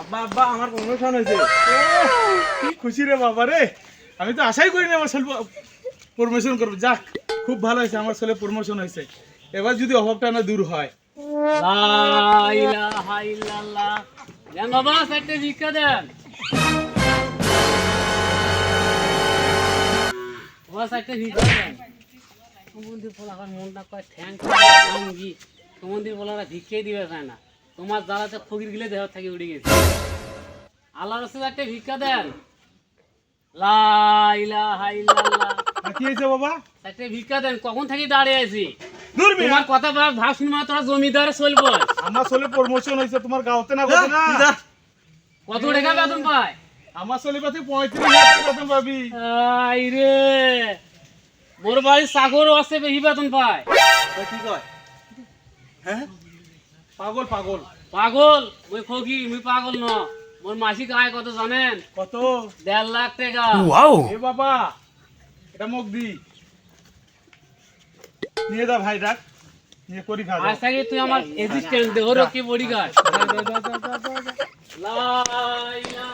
আব্বা আমার প্রমোশন হয়েছে। কি খুশি রে বাবা রে। আমি তো আশাই প্রমোশন করব। যাক, খুব ভালো হয়েছে, আমার ছেলে প্রমোশন হয়েছে। এবার যদি অভাবটা না দূর হয়। বাবা ভিক্ষা দেন। ভিক্ষা দেন। সুমন্দির বলে মনটা কয় ঠ্যাং সঙ্গী সুমন্দির ভিক্ষাই দিবে না। তোমার জ্বালাতে ফকির গিলে দেহ থেকে উড়ে গেছে। আল্লাহ রসুল একটা ভিক্ষা দেন। বাবা? চারটে ভিক্ষা দেন কখন থেকে দাঁড়িয়ে আছি। তোমার কথা ভাব ভাব তোরা জমিদারে চলবো আমার ছেলে প্রমোশন হয়েছে তোমার গাওতে না কত টাকা বেতন পায়? আমার ছেলে পাতে পঁয়ত্রিশ হাজার বেতন পাবি। আই রে। মোর বাড়ির চাকরও আছে বেশি বেতন পায়। কি কয়? হ্যাঁ? পাগল পাগল। পাগল? মুই ফকি মুই পাগল ন। মোর মাসিক আয় কত জানেন? কত? দেড় লাখ টাকা। এ বাবা এটা মুখ দি। নিয়ে যা ভাই ডাক নিয়ে করি খা আজ থেকে তুই আমার এসিস্ট্যান্ট দেহ কি বডিগার্ড লা ইলাহা